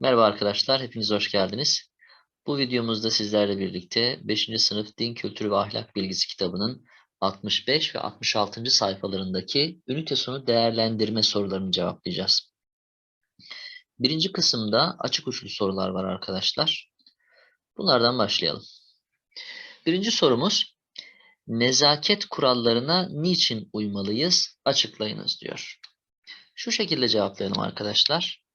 Merhaba arkadaşlar, hepiniz hoş geldiniz. Bu videomuzda sizlerle birlikte 5. sınıf Din Kültürü ve Ahlak Bilgisi kitabının 65 ve 66. sayfalarındaki ünite sonu değerlendirme sorularını cevaplayacağız. Birinci kısımda açık uçlu sorular var arkadaşlar. Bunlardan başlayalım. Birinci sorumuz, nezaket kurallarına niçin uymalıyız? Açıklayınız diyor. Şu şekilde cevaplayalım arkadaşlar.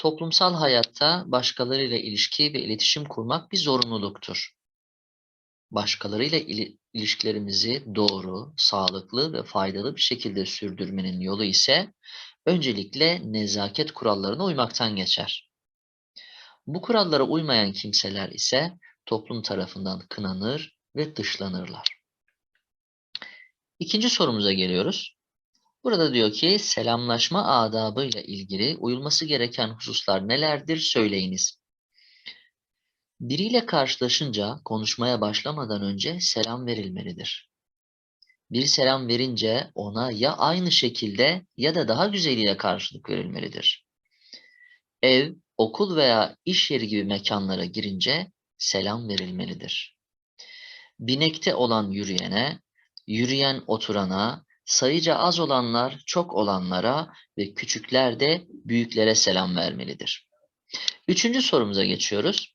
Toplumsal hayatta başkalarıyla ilişki ve iletişim kurmak bir zorunluluktur. Başkalarıyla ili- ilişkilerimizi doğru, sağlıklı ve faydalı bir şekilde sürdürmenin yolu ise öncelikle nezaket kurallarına uymaktan geçer. Bu kurallara uymayan kimseler ise toplum tarafından kınanır ve dışlanırlar. İkinci sorumuza geliyoruz. Burada diyor ki selamlaşma adabıyla ilgili uyulması gereken hususlar nelerdir söyleyiniz. Biriyle karşılaşınca konuşmaya başlamadan önce selam verilmelidir. Bir selam verince ona ya aynı şekilde ya da daha güzeliyle karşılık verilmelidir. Ev, okul veya iş yeri gibi mekanlara girince selam verilmelidir. Binekte olan yürüyene, yürüyen oturana, sayıca az olanlar çok olanlara ve küçükler de büyüklere selam vermelidir. Üçüncü sorumuza geçiyoruz.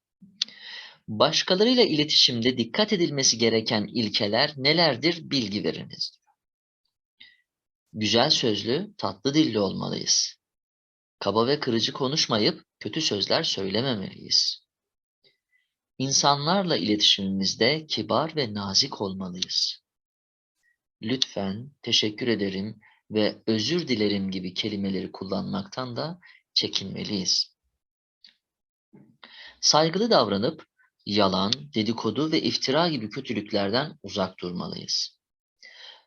Başkalarıyla iletişimde dikkat edilmesi gereken ilkeler nelerdir bilgi veriniz. Güzel sözlü, tatlı dilli olmalıyız. Kaba ve kırıcı konuşmayıp kötü sözler söylememeliyiz. İnsanlarla iletişimimizde kibar ve nazik olmalıyız lütfen, teşekkür ederim ve özür dilerim gibi kelimeleri kullanmaktan da çekinmeliyiz. Saygılı davranıp yalan, dedikodu ve iftira gibi kötülüklerden uzak durmalıyız.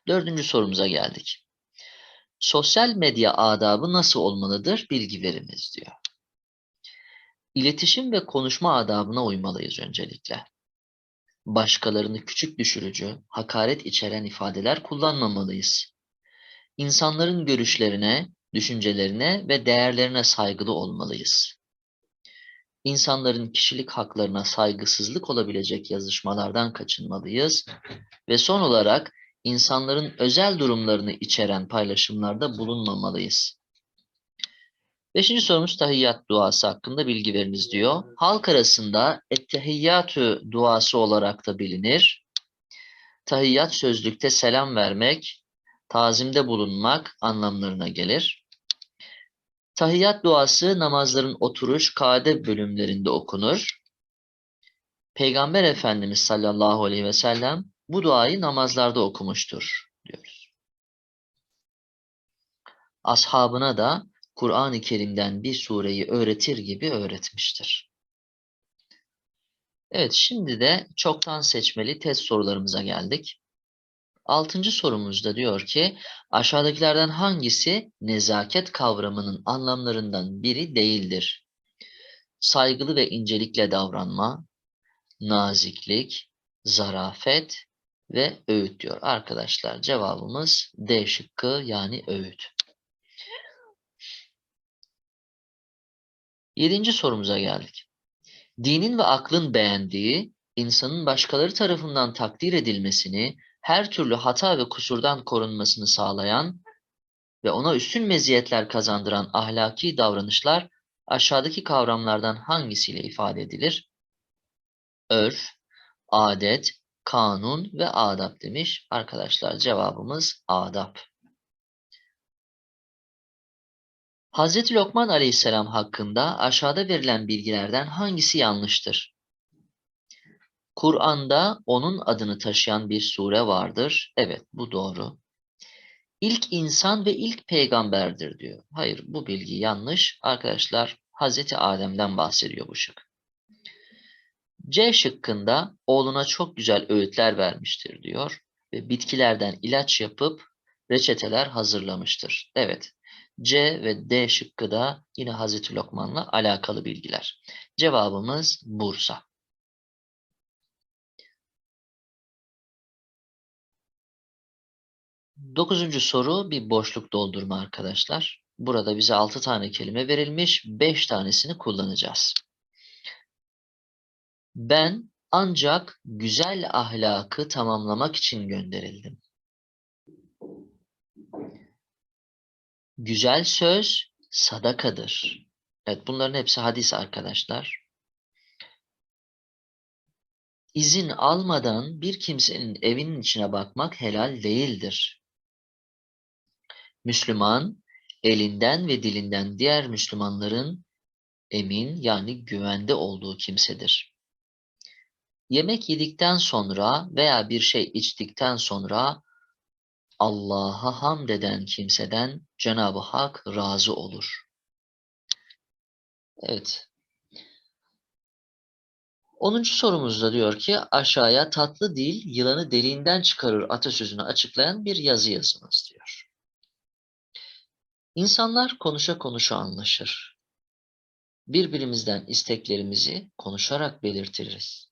Dördüncü sorumuza geldik. Sosyal medya adabı nasıl olmalıdır? Bilgi veriniz diyor. İletişim ve konuşma adabına uymalıyız öncelikle başkalarını küçük düşürücü, hakaret içeren ifadeler kullanmamalıyız. İnsanların görüşlerine, düşüncelerine ve değerlerine saygılı olmalıyız. İnsanların kişilik haklarına saygısızlık olabilecek yazışmalardan kaçınmalıyız ve son olarak insanların özel durumlarını içeren paylaşımlarda bulunmamalıyız. Beşinci sorumuz tahiyyat duası hakkında bilgi veriniz diyor. Halk arasında ettehiyyatü duası olarak da bilinir. Tahiyyat sözlükte selam vermek, tazimde bulunmak anlamlarına gelir. Tahiyyat duası namazların oturuş, kade bölümlerinde okunur. Peygamber Efendimiz sallallahu aleyhi ve sellem bu duayı namazlarda okumuştur diyoruz. Ashabına da Kur'an-ı Kerim'den bir sureyi öğretir gibi öğretmiştir. Evet, şimdi de çoktan seçmeli test sorularımıza geldik. Altıncı sorumuzda diyor ki, aşağıdakilerden hangisi nezaket kavramının anlamlarından biri değildir? Saygılı ve incelikle davranma, naziklik, zarafet ve öğüt diyor. Arkadaşlar cevabımız D şıkkı yani öğüt. Yedinci sorumuza geldik. Dinin ve aklın beğendiği, insanın başkaları tarafından takdir edilmesini, her türlü hata ve kusurdan korunmasını sağlayan ve ona üstün meziyetler kazandıran ahlaki davranışlar aşağıdaki kavramlardan hangisiyle ifade edilir? Örf, adet, kanun ve adap demiş. Arkadaşlar cevabımız adap. Hazreti Lokman Aleyhisselam hakkında aşağıda verilen bilgilerden hangisi yanlıştır? Kur'an'da onun adını taşıyan bir sure vardır. Evet, bu doğru. İlk insan ve ilk peygamberdir diyor. Hayır, bu bilgi yanlış. Arkadaşlar, Hazreti Adem'den bahsediyor bu şık. C şıkkında oğluna çok güzel öğütler vermiştir diyor ve bitkilerden ilaç yapıp reçeteler hazırlamıştır. Evet, C ve D şıkkı da yine Hazreti Lokman'la alakalı bilgiler. Cevabımız Bursa. Dokuzuncu soru bir boşluk doldurma arkadaşlar. Burada bize 6 tane kelime verilmiş. 5 tanesini kullanacağız. Ben ancak güzel ahlakı tamamlamak için gönderildim. Güzel söz sadakadır. Evet bunların hepsi hadis arkadaşlar. İzin almadan bir kimsenin evinin içine bakmak helal değildir. Müslüman, elinden ve dilinden diğer Müslümanların emin yani güvende olduğu kimsedir. Yemek yedikten sonra veya bir şey içtikten sonra Allah'a hamd eden kimseden Cenab-ı Hak razı olur. Evet. 10. sorumuzda diyor ki aşağıya tatlı dil yılanı deliğinden çıkarır atasözünü açıklayan bir yazı yazınız diyor. İnsanlar konuşa konuşa anlaşır. Birbirimizden isteklerimizi konuşarak belirtiriz.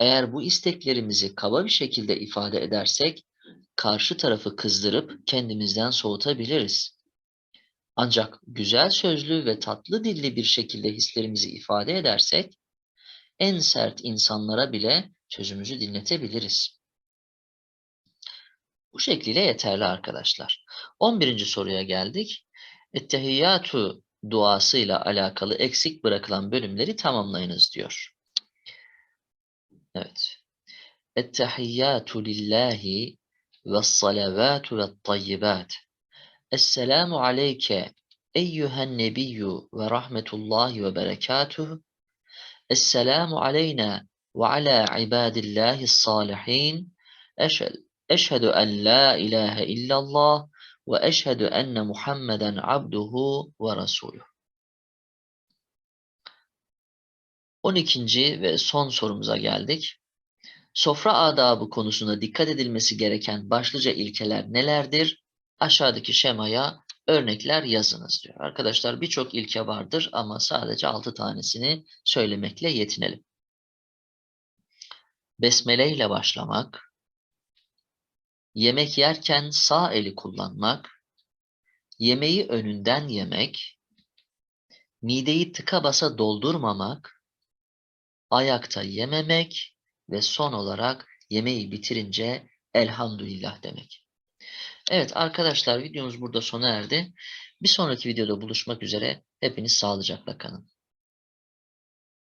Eğer bu isteklerimizi kaba bir şekilde ifade edersek karşı tarafı kızdırıp kendimizden soğutabiliriz. Ancak güzel sözlü ve tatlı dilli bir şekilde hislerimizi ifade edersek en sert insanlara bile sözümüzü dinletebiliriz. Bu şekliyle yeterli arkadaşlar. 11. soruya geldik. Ettehiyyatu duasıyla alakalı eksik bırakılan bölümleri tamamlayınız diyor. Evet. Ettehiyyatu lillahi ve salavatu ve tayyibat. Esselamu aleyke eyyühen nebiyyü ve rahmetullahi ve berekatuhu. Esselamu aleyna ve ala ibadillahi salihin. Eşhedü en la ilahe illallah ve eşhedü enne Muhammeden abduhu ve rasuluh. 12. ve son sorumuza geldik. Sofra adabı konusunda dikkat edilmesi gereken başlıca ilkeler nelerdir? Aşağıdaki şemaya örnekler yazınız diyor. Arkadaşlar birçok ilke vardır ama sadece 6 tanesini söylemekle yetinelim. Besmele ile başlamak, yemek yerken sağ eli kullanmak, yemeği önünden yemek, mideyi tıka basa doldurmamak, ayakta yememek ve son olarak yemeği bitirince elhamdülillah demek. Evet arkadaşlar videomuz burada sona erdi. Bir sonraki videoda buluşmak üzere. Hepiniz sağlıcakla kalın.